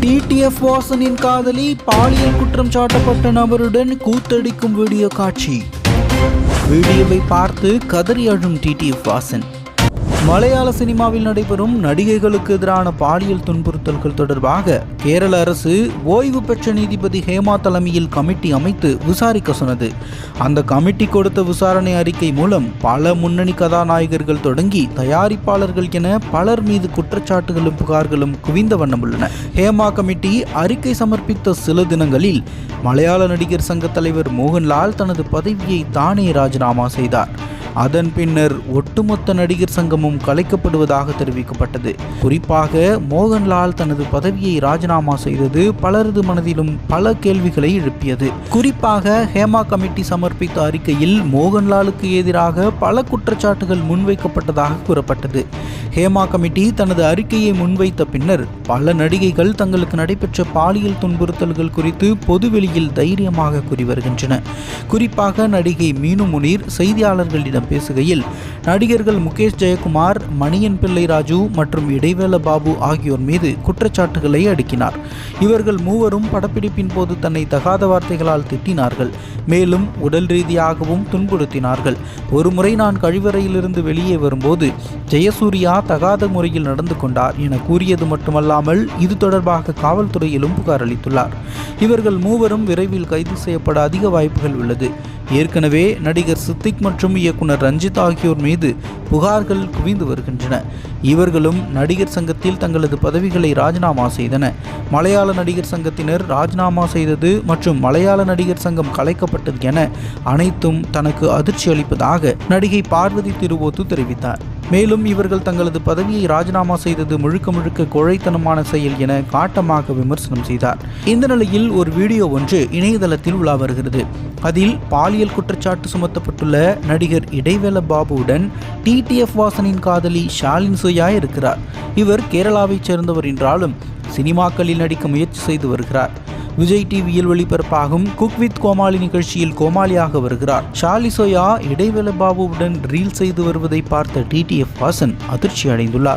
TTF வாசனின் காதலி பாலியல் குற்றம் சாட்டப்பட்ட நபருடன் கூத்தடிக்கும் வீடியோ காட்சி. வீடியோவை பார்த்து கதறி அழும் டிடிஎஃப் வாசன். மலையாள சினிமாவில் நடைபெறும் நடிகைகளுக்கு எதிரான பாலியல் துன்புறுத்தல்கள் தொடர்பாக கேரள அரசு ஓய்வு பெற்ற நீதிபதி ஹேமா தலைமையில் கமிட்டி அமைத்து விசாரிக்க சொன்னது. அந்த கமிட்டி கொடுத்த விசாரணை அறிக்கை மூலம் பல முன்னணி கதாநாயகர்கள் தொடங்கி தயாரிப்பாளர்கள் என பலர் மீது குற்றச்சாட்டுகளும் புகார்களும் குவிந்த வண்ணம் உள்ளன. ஹேமா கமிட்டி அறிக்கை சமர்ப்பித்த சில தினங்களில் மலையாள நடிகர் சங்க தலைவர் மோகன்லால் தனது பதவியை தானே ராஜினாமா செய்தார். அதன் பின்னர் ஒட்டுமொத்த நடிகர் சங்கமும் கலைக்கப்படுவதாக தெரிவிக்கப்பட்டது. குறிப்பாக மோகன்லால் தனது பதவியை ராஜினாமா செய்தது பலரது மனதிலும் பல கேள்விகளை எழுப்பியது. குறிப்பாக ஹேமா கமிட்டி சமர்ப்பித்த அறிக்கையில் மோகன்லாலுக்கு எதிராக பல குற்றச்சாட்டுகள் முன்வைக்கப்பட்டதாக கூறப்பட்டது. ஹேமா கமிட்டி தனது அறிக்கையை முன்வைத்த பின்னர் பல நடிகைகள் தங்களுக்கு நடைபெற்ற பாலியல் துன்புறுத்தல்கள் குறித்து பொதுவெளியில் தைரியமாக கூறி வருகின்றன. குறிப்பாக நடிகை மீனு முனீர் செய்தியாளர்களிடம் பேசுகையில் நடிகர்கள் முகேஷ் ஜெயக்குமார் மணியன் பிள்ளை ராஜு மற்றும் இடைவேள பாபு ஆகியோர் மீது குற்றச்சாட்டுகளை அடுக்கினார். இவர்கள் மூவரும் படப்பிடிப்பின் போது தன்னை தகாத வார்த்தைகளால் திட்டினார்கள். மேலும் உடல் ரீதியாகவும் துன்புறுத்தினார்கள். ஒருமுறை நான் கழிவறையிலிருந்து வெளியே வரும்போது ஜெயசூர்யா தகாத முறையில் நடந்து கொண்டார் என கூறியது மட்டுமல்லாமல் இது தொடர்பாக காவல்துறையிலும் புகார் அளித்துள்ளார். இவர்கள் மூவரும் விரைவில் கைது செய்யப்பட அதிக வாய்ப்புகள் உள்ளது. ஏற்கனவே நடிகர் சித்திக் மற்றும் இயக்குனர் ரஞ்சித் ஆகியோர் மீது புகார்கள் குவிந்து வருகின்றன. இவர்களும் நடிகர் சங்கத்தில் தங்களது பதவிகளை ராஜினாமா செய்தன. மலையாள நடிகர் சங்கத்தினர் ராஜினாமா செய்தது மற்றும் மலையாள நடிகர் சங்கம் கலைக்கப்பட்டது என அனைத்தும் தனக்கு அதிர்ச்சி அளிப்பதாக நடிகை பார்வதி திருவோத்து தெரிவித்தார். மேலும் இவர்கள் தங்களது பதவியை ராஜினாமா செய்தது முழுக்க முழுக்க கொழைத்தனமான செயல் என காட்டமாக விமர்சனம் செய்தார். இந்த நிலையில் ஒரு வீடியோ ஒன்று இணையதளத்தில் உலா வருகிறது. அதில் பாலியல் குற்றச்சாட்டு சுமத்தப்பட்டுள்ள நடிகர் இடைவேல பாபுவுடன் டிடிஎஃப் வாசனின் காதலி ஷாலின் சுயா இருக்கிறார். இவர் கேரளாவைச் சேர்ந்தவர் என்றாலும் சினிமாக்களில் நடிக்க முயற்சி செய்து வருகிறார். விஜய் டிவியில் ஒளிபரப்பாகும் குக் வித் கோமாளி நிகழ்ச்சியில் கோமாளியாக வருகிறார். ஷாலி சோயா இடைவேள பாபுவுடன் ரீல் செய்து வருவதை பார்த்த டிடிஎஃப் வாசன் அதிர்ச்சி அடைந்துள்ளார்